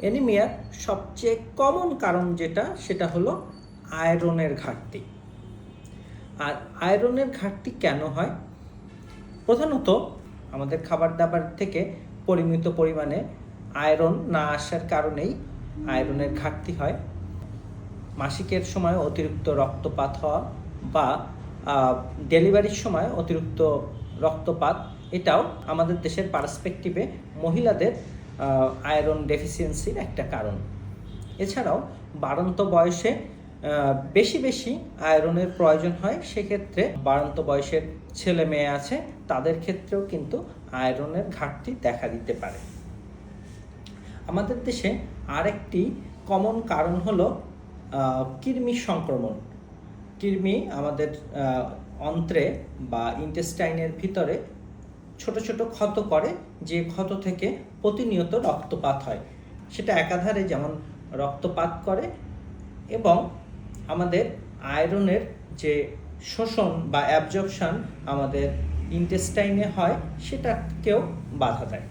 অ্যানিমিয়ার সবচেয়ে কমন কারণ যেটা, সেটা হলো আয়রনের ঘাটতি। আর আয়রনের ঘাটতি কেন হয়? প্রধানত আমাদের খাবার দাবার থেকে পরিমিত পরিমাণে আয়রন না আসার কারণেই আয়রনের ঘাটতি হয়। মাসিকের সময় অতিরিক্ত রক্তপাত হওয়া বা ডেলিভারির সময় অতিরিক্ত রক্তপাত, এটাও আমাদের দেশের পার্সপেক্টিভে মহিলাদের আয়রন ডেফিসিয়েন্সির একটা কারণ। এছাড়াও বাড়ন্ত বয়সে বেশি বেশি আয়রনের প্রয়োজন হয়, সেক্ষেত্রে বাড়ন্ত বয়সের ছেলে মেয়ে আছে, তাদের ক্ষেত্রেও কিন্তু আয়রনের ঘাটতি দেখা দিতে পারে। আমাদের দেশে আরেকটি কমন কারণ হলো কৃমি সংক্রমণ। কৃমি আমাদের অন্ত্রে বা ইন্টেস্টাইনের ভিতরে ছোট ছোট ক্ষত করে, যে ক্ষত থেকে প্রতিনিয়ত রক্তপাত হয়। সেটা একাধারে যেমন রক্তপাত করে এবং আমাদের আয়রনের যে শোষণ বা অ্যাবজর্পশন আমাদের ইন্টেস্টাইনে হয়, সেটাকেও বাধা দেয়।